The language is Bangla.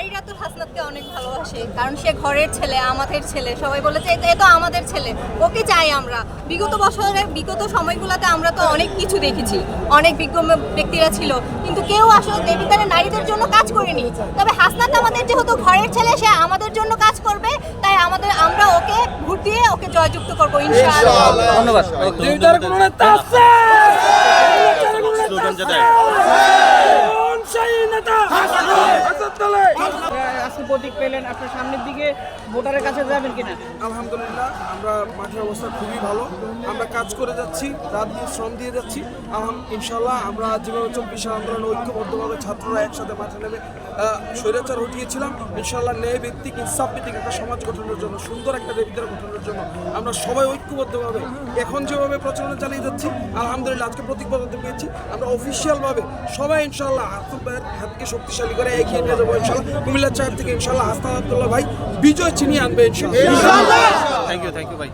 নারীরা তো হাসনাতকে অনেক ভালোবাসে কারণ সে ঘরের ছেলে আমাদের ছেলে। সবাই বলেছে "এ তো- আমাদের ছেলে ওকে চাই আমরা। বিগত বছরে বিগত সময়গুলোতে আমরা তো অনেক কিছু দেখেছি অনেক বিজ্ঞ ব্যক্তিরা ছিল কিন্তু কেউ আসলে দেবিতারে নারীদের জন্য কাজ করেনি তবে হাসনাত আমাদের যেহেতু ঘরের ছেলে সে আমাদের জন্য কাজ করবে তাই আমাদের আমরা ওকে ভোট দিয়ে ওকে জয়যুক্ত করব ইনশাআল্লাহ। ধন্যবাদ। আজকে প্রতীক পেলেন, আপনার সামনের দিকে ভোটারের কাছে যাবেন কিনা? আলহামদুলিল্লাহ, আমরা মাঠের অবস্থা খুবই ভালো। আমরা কাজ করে যাচ্ছি, রাত দিন শ্রম দিয়ে যাচ্ছি। ইনশাল্লাহ আমরা যেভাবে চব্বিশ আন্দোলন ঐক্যবদ্ধভাবে ছাত্ররা একসাথে মাঠে নেমে স্বৈরাচার উঠিয়েছিলাম ইনশাল্লাহ ন্যায় ভিত্তিক, ইনসাফ ভিত্তিক একটা সমাজ গঠনের জন্য, সুন্দর একটা দেবিদার গঠনের জন্য আমরা সবাই ঐক্যবদ্ধভাবে এখন যেভাবে প্রচারণা চালিয়ে যাচ্ছি, আলহামদুলিল্লাহ আজকে প্রতীকবদ্ধ পেয়েছি। আমরা অফিসিয়ালভাবে সবাই ইনশাল্লাহ ভাইয়ের হাতকে শক্তিশালী করে এগিয়ে নিয়ে যাব ইনশাল্লাহ কুমিল্লা চার থেকে ইনশাল্লাহ হাসান আবদুল্লাহ ভাই বিজয় চিনিয়ে আনবে ইনশাল্লাহ থ্যাংক ইউ থ্যাংক ইউ ভাই